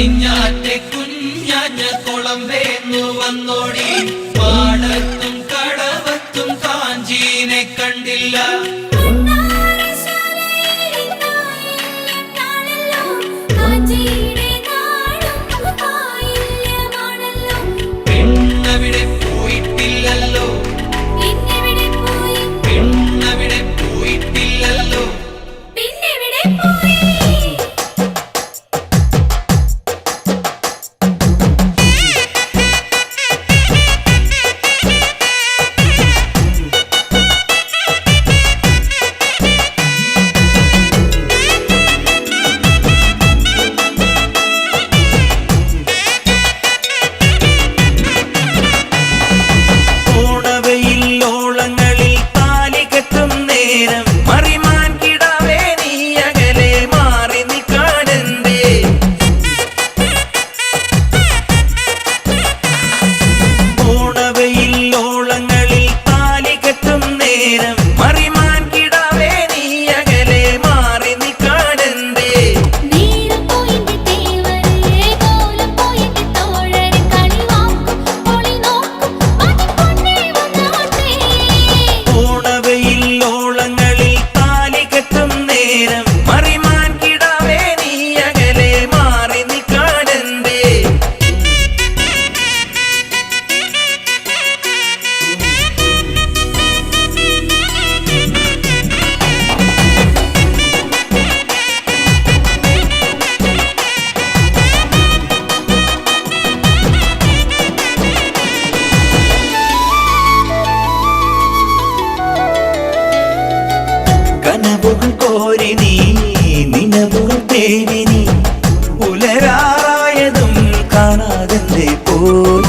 പടിഞ്ഞാറ്റെ കുഞ്ഞാഞ്ഞ കുളം വേന്നു വന്നോടി. നേരം മറിമാൻ കിടാവേ നീ അകലെ മാറി നിൽക്കാനെന്തേ ഓണവയിൽ ഓളങ്ങളിൽ താലി കെട്ടും നേരം പുലരാറായതും കാണാതെ പോയി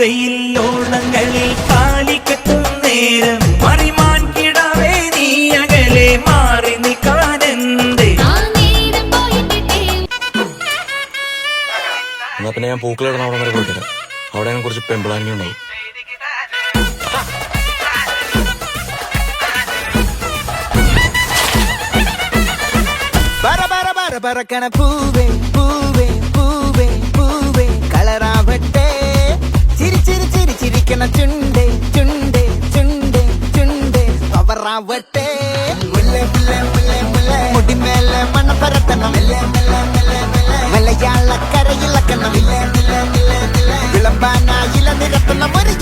ഓണവയിൽ ഓണങ്ങളിൽ താലിക്കെട്ടും നേരം. മറിമാൻ കിടാവേ നീ അകലെ മാറി നിൽക്കാനെന്തേ? എന്നാ പിന്നെ ഞാൻ പൂക്കളിടുന്ന അവിടെ വരെ പോയിട്ടില്ല. അവിടെ ഞാൻ കുറച്ച് പെമ്പിളാനി ഉണ്ടാവും ബറ ബറ ബറ ചിരിക്കണ ചുണ്ടേ ചുണ്ടേ ചുണ്ടേ ചുണ്ടേ. അവറാവട്ടെ മുടിമേലെ മണ്ണ പരത്തണം മലയാള കരയിളക്കണം വിളമ്പാനായില നിരത്തണം. ഒരുങ്ങി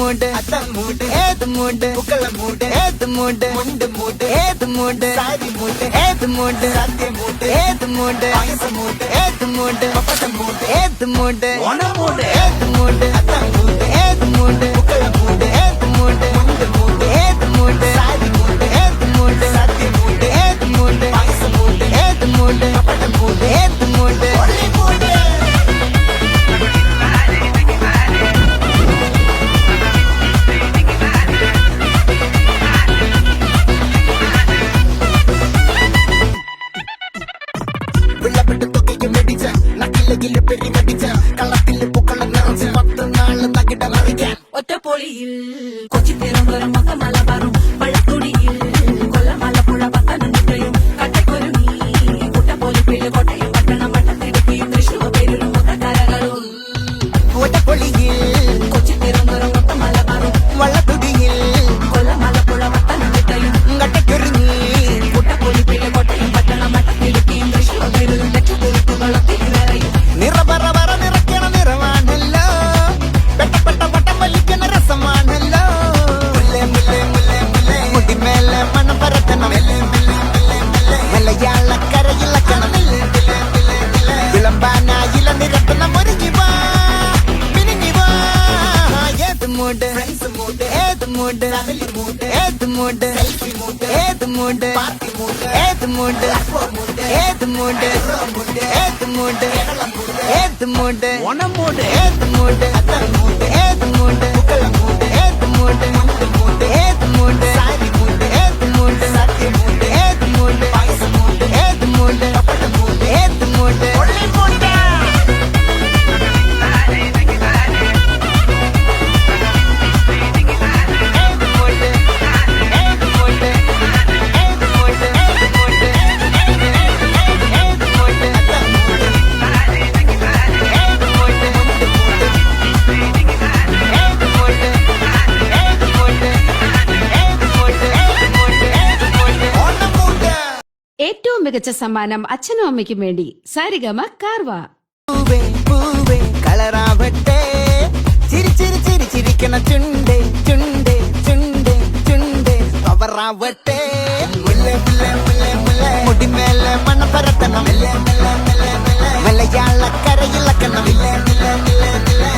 மூடு அத்தான் மூடு ஏது மூடு புக்கல மூடு ஏது மூடு முண்டு மூடு ஏது மூடு சாரி மூடு ஏது மூடு சத்திய மூடு ஏது மூடு அயச மூடு ஏது மூடு பப்பச மூடு ஏது மூடு ஒன மூடு ஏது மூடு அத்தான் மூடு ஏது மூடு களத்திலே பெரிய நடிச்ச களத்திலே புக்கள நிறைஞ்சு பத்து நாள் தகிட வரைக்கேன் ஒத்த பொழியில் கொச்சி திரும்புற மக்க மலை வரும் பழக்குடியில் கொல்ல மலை புழ பத்தனம் மூடு. ஏது மூடு. ஏது மூடு. ஏது மூடு. ஏது மூடு. ஏது மூடு. ஏது மூடு. ஏது மூடு. ஏது மூடு. ഏറ്റവും മികച്ച സമ്മാനം അച്ഛനും അമ്മയ്ക്കും വേണ്ടി. സാരിഗമ കാർവ. കളറാവട്ടെ. ചിരി ചിരി ചിരി ചുണ്ടേ ചുണ്ടേ ചുണ്ടേ ചുണ്ടേ മുടിമേലെ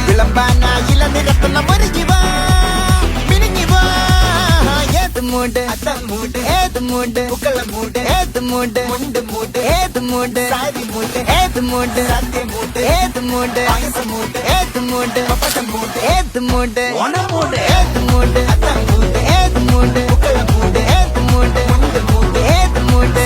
വിളമ്പാനായില നിരത്തണം ഒരു വാ ஏத்து மூண்டு அத்தான் மூண்டு ஏத்து மூண்டு புக்கல மூண்டு ஏத்து மூண்டு முண்டு மூண்டு ஏத்து மூண்டு சாதி மூண்டு ஏத்து மூண்டு சத்திய மூண்டு ஏத்து மூண்டு அகச மூண்டு ஏத்து மூண்டு பப்பட்ட மூண்டு ஏத்து மூண்டு ஒன மூண்டு ஏத்து மூண்டு அத்தான் மூண்டு ஏத்து மூண்டு புக்கல மூண்டு ஏத்து மூண்டு முண்டு மூண்டு ஏத்து மூண்டு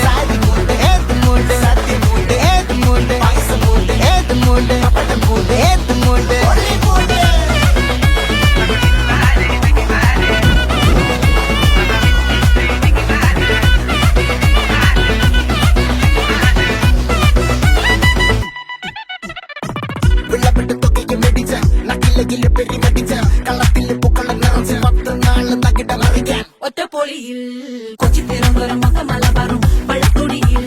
നക്കിലകിൽ പെരിമടിച്ച കള്ളത്തിൽ പൂക്കളം നിറച്ച് പത്ത് നാൾ തകിട മറിക്കാൻ ഒറ്റപ്പൊളിയിൽ കൊച്ചി തിരുവനന്തപുരം മൊത്തം മലബാറും വള്ളത്തുടിയിൽ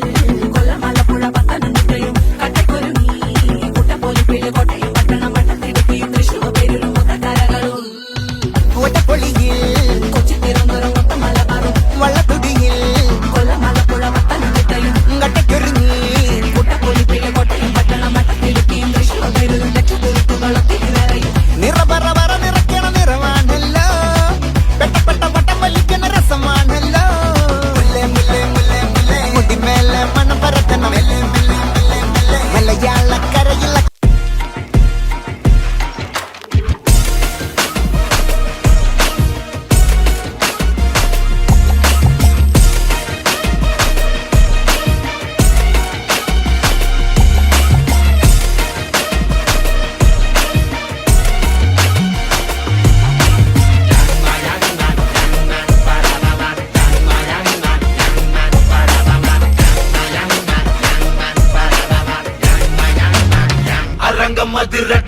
மதுரை.